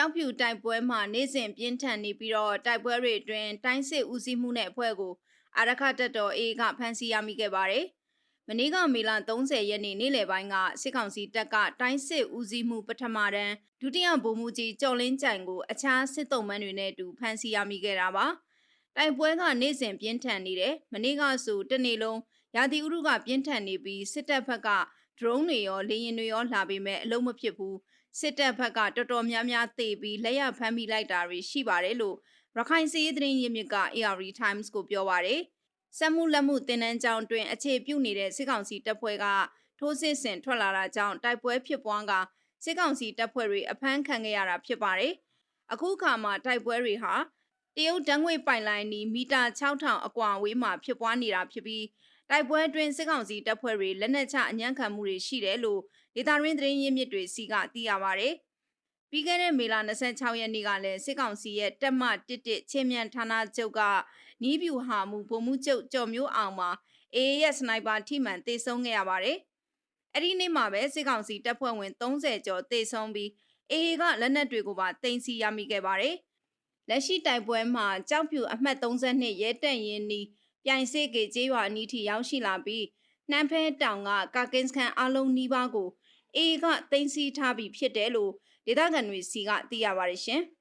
ကြောက်ဖြူတိုက်ပွဲမှာနေ့စဉ်ပြင်းထန်နေပြီးတော့တိုက်ပွဲတွေအတွင်းတိုင်းစစ်ဦးစီးမှုနဲ့အဖွဲ့ကိုအာရခတပ်တော် A ကဖမ်းဆီးရမိခဲ့ပါတယ်။မနေ့ကမေလ30ရက်နေ့နေ့လယ်ပိုင်းကစစ်ကောင်စီတပ်ကတိုင်းစစ်ဦးစီးမှုပထမတန်းဒုတိယဗိုလ်မှူးကြီးကျော်လင်းကြိုင်ကိုအခြားစစ်တုံးမန်းတွေနဲ့အတူဖမ်းဆီးရမိခဲ့တာပါ။တိုက်ပွဲကနေ့စဉ်ပြင်းထန်နေတယ်။မနေ့ကဆိုတစ်နေ့လုံးရာသီဥတုကပြင်းထန်နေပြီးစစ်တပ်ဘက်က drone တွေရောလေယာဉ်တွေရောလာပေမဲ့အလုံးမဖြစ်ဘူး။စစ်တပ်ဘက်ကတော်တော်များများတေပြီးလက်ရဖမ်းမိလိုက်တာတွေရှိပါတယ်လို့ရခိုင်စီးရေးသတင်းရင်းမြစ်က AR Times ကိုပြောပါတယ်။စက်မှုလက်မှုတင်နန်းကြောင်တွင်အခြေပြုနေတဲ့စစ်ကောင်စီတပ်ဖွဲ့ကထိုးစစ်ဆင်ထွက်လာတာကြောင့်တိုက်ပွဲဖြစ်ပွားကစစ်ကောင်စီတပ်ဖွဲ့တွေအဖမ်းခံခဲ့ရတာဖြစ်ပါတယ်။အခုခါမှာတိုက်ပွဲတွေဟာ တရုတ်တန်းငွေပိုင်လိုင်းနီမီတာ6000အကွာအဝေးမှာဖြစ်ပွားနေတာဖြစ်ပြီးတိုက်ပွဲအတွင်းစစ်ကောင်စီတပ်ဖွဲ့တွေလက်နက်ချအညံ့ခံမှုတွေရှိတယ်လို့ဒေတာရင်းသတင်းရင်းမြစ်တွေစီကသိရပါဗျ။ပြီးခဲ့တဲ့မေလ26ရက်နေ့ကလည်းစစ်ကောင်စီရဲ့တက်မ11ချင်းမြန်ဌာနချုပ်ကနီးပြူဟာမှုဗိုလ်မှူးချုပ်ကျော်မျိုးအောင်မှာ AA ရဲ့စနိုက်ပါထိမှန်တေဆုံးခဲ့ရပါတယ်။အဲ့ဒီနေ့မှာပဲစစ်ကောင်စီတပ်ဖွဲ့ဝင်30ကျော်တေဆုံးပြီး AA ကလက်နက်တွေကိုပါတင်စီရမိခဲ့ပါတယ်။ လက်ရှိတိုက်ပွဲမှာကြောက်ဖြူအမှတ်32ရဲတပ်ရင်းနီးပြိုင်စေကေကျေးရွာအနီးထိရောက်ရှိလာပြီးနှမ်းဖဲတောင်ကကာကင်းစခန်အလုံးနီးပါးကိုအေကတင်စီထားပြီးဖြစ်တယ်လို့ဒေသခံတွေစီကသိရပါတယ်ရှင်။